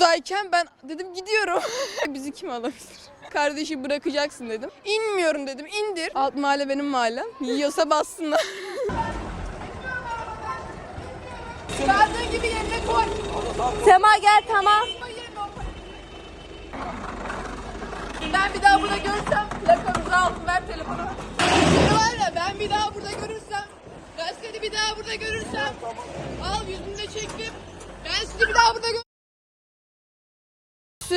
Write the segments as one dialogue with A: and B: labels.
A: Şuradayken ben dedim gidiyorum. Bizi kim alabilir? Kardeşi bırakacaksın dedim. İnmiyorum dedim. İndir. Alt mahalle benim mahallem. Yiyorsa bassınlar. Çıkardığın gibi yerine koy.
B: Sema gel tamam.
A: Ben bir daha burada görürsem plakamızı altın ver telefonu. Şimdi var ya ben bir daha burada görürsem seni bir daha burada görürsem al yüzümde çektim. Ben sizi bir daha burada gör-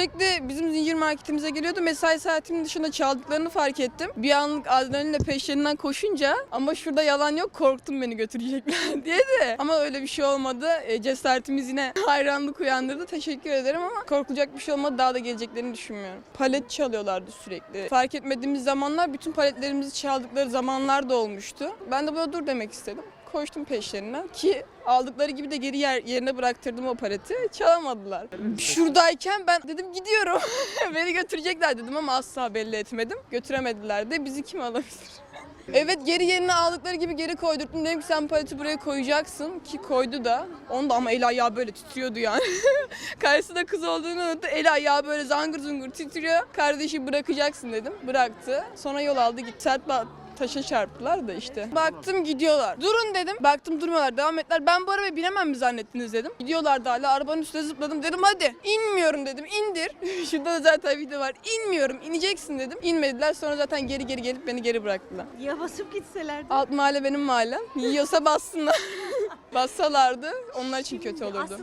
A: Sürekli bizim zincir marketimize geliyordu. Mesai saatimin dışında çaldıklarını fark ettim. Bir anlık adrenalinle peşlerinden koşunca ama şurada yalan yok korktum beni götürecekler diye de. Ama öyle bir şey olmadı. E, cesaretimiz yine hayranlık uyandırdı. Teşekkür ederim ama korkulacak bir şey olmadı. Daha da geleceklerini düşünmüyorum. Palet çalıyorlardı sürekli. Fark etmediğimiz zamanlar bütün paletlerimizi çaldıkları zamanlar da olmuştu. Ben de buna dur demek istedim. Koştum peşlerinden ki aldıkları gibi de geri yer, yerine bıraktırdım o paleti. Çalamadılar. Şuradayken ben dedim gidiyorum. Beni götürecekler dedim ama asla belli etmedim. Götüremediler de bizi kim alabilir? Evet geri yerine aldıkları gibi geri koydurdum. Dedim ki sen paleti buraya koyacaksın ki koydu da. Onu da ama el ayağı böyle titriyordu yani. Karşısında kız olduğunu unuttu. El ayağı böyle zangır zungur titriyor. Kardeşi bırakacaksın dedim. Bıraktı. Sonra yol aldı gitti. Sert taşa çarptılar da işte. Baktım gidiyorlar. Durun dedim. Baktım durmuyorlar. Devam ettiler. Ben bu arabaya binemem mi zannettiniz dedim. Gidiyorlardı hala. Arabanın üstüne zıpladım. Dedim hadi. İnmiyorum dedim. İndir. Şurada da zaten video var. İnmiyorum. İneceksin dedim. İnmediler. Sonra zaten geri geri gelip beni geri bıraktılar.
B: Ya basıp gitselerdi.
A: Alt mahalle benim mahallem. Yiyorsa bassınlar. Bassalardı onlar için kötü olurdu.